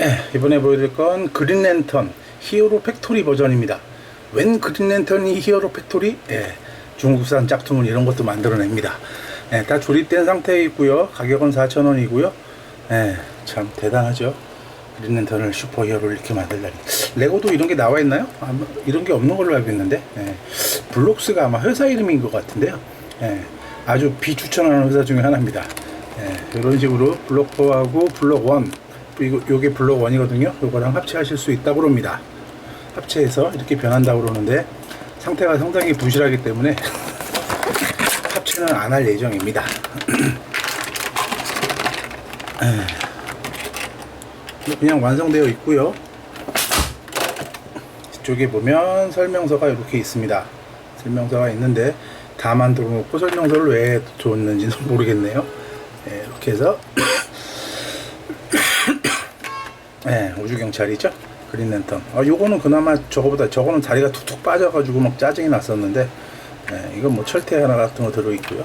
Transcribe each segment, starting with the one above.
예, 이번에 보여드릴 건 그린랜턴 히어로 팩토리 버전입니다. 웬 그린랜턴이 히어로 팩토리? 예, 중국산 짝퉁은 이런 것도 만들어냅니다. 예, 다 조립된 상태에 있고요. 가격은 4,000원이고요. 예, 참 대단하죠. 그린랜턴을 슈퍼히어로를 이렇게 만들다니. 레고도 이런 게 나와 있나요? 아마 이런 게 없는 걸로 알고 있는데. 예, 블록스가 아마 회사 이름인 것 같은데요. 예, 아주 비추천하는 회사 중에 하나입니다. 예, 이런 식으로 블록 4하고 블록 1 그리고 요게 블록 1이거든요. 요거랑 합체하실 수 있다고 합니다. 합체해서 이렇게 변한다고 그러는데 상태가 상당히 부실하기 때문에 합체는 안 할 예정입니다. 에, 그냥 완성되어 있고요. 이쪽에 보면 설명서가 이렇게 있습니다. 설명서가 있는데 다 만들어 놓고 설명서를 왜 줬는지는 모르겠네요. 예, 이렇게 해서 예, 우주 경찰이죠. 그린 랜턴. 아, 요거는 그나마 저거보다 저거는 다리가 툭툭 빠져가지고 막 짜증이 났었는데 예, 이건 뭐 철퇴 하나 같은 거 들어 있고요.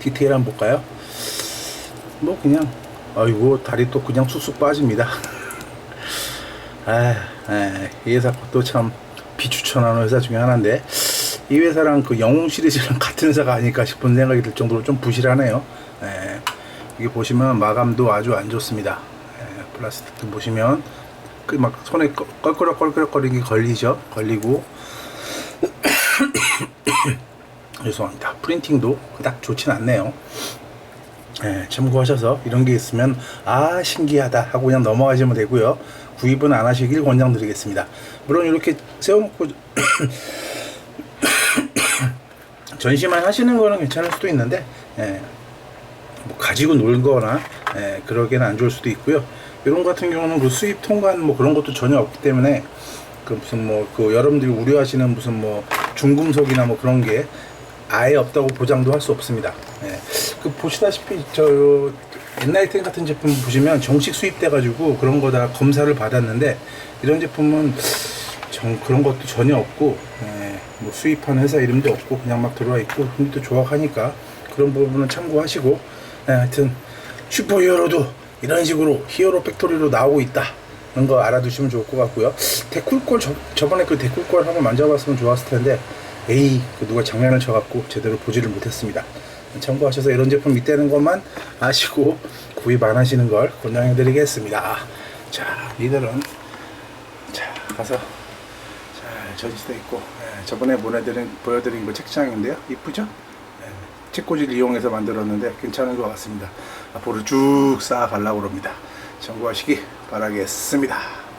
디테일 한번 볼까요? 뭐 그냥 아이고 다리 또 그냥 쑥쑥 빠집니다. 아, 예, 이 회사 것도 참 비추천하는 회사 중에 하나인데 이 회사랑 그 영웅 시리즈랑 같은 회사가 아닐까 싶은 생각이 들 정도로 좀 부실하네요. 예, 이게 보시면 마감도 아주 안 좋습니다. 예, 플라스틱도 보시면 그 막 손에 껄- 껄끄럭 껄끄럭거리는 게 걸리죠. 걸리고 죄송합니다. 프린팅도 그닥 좋진 않네요. 예, 참고하셔서 이런 게 있으면 아 신기하다 하고 그냥 넘어가시면 되고요. 구입은 안 하시길 권장드리겠습니다. 물론 이렇게 세워놓고 전시만 하시는 거는 괜찮을 수도 있는데 예, 뭐 가지고 놀거나 예, 그러기에는 안 좋을 수도 있고요. 이런 같은 경우는 그 수입 통관 뭐 그런 것도 전혀 없기 때문에 그 무슨 뭐 그 여러분들이 우려하시는 무슨 뭐 중금속이나 뭐 그런 게 아예 없다고 보장도 할 수 없습니다. 예. 그 보시다시피 저템 같은 제품 보시면 정식 수입돼 가지고 그런 거 다 검사를 받았는데 이런 제품은 정 그런 것도 전혀 없고 예, 뭐 수입하는 회사 이름도 없고 그냥 막 들어와 있고 근데 또 조악하니까 그런 부분은 참고하시고 예, 하여튼 슈퍼히어로도 이런 식으로 히어로 팩토리로 나오고 있다. 이런 거 알아두시면 좋을 것 같고요. 데쿨골 저, 저번에 그 데쿨골 한번 만져봤으면 좋았을 텐데 에이 그 누가 장난을 쳐갖고 제대로 보지를 못했습니다. 참고하셔서 이런 제품 있다는 것만 아시고 구입 안 하시는 걸 권장해 드리겠습니다. 자 이들은 자 가서 잘 전시돼 있고 예, 저번에 보내드린 보여드린 그 책장인데요. 이쁘죠? 예, 책꽂이를 이용해서 만들었는데 괜찮은 것 같습니다. 앞으로 쭉 쌓아 가려고 합니다. 참고하시기 바라겠습니다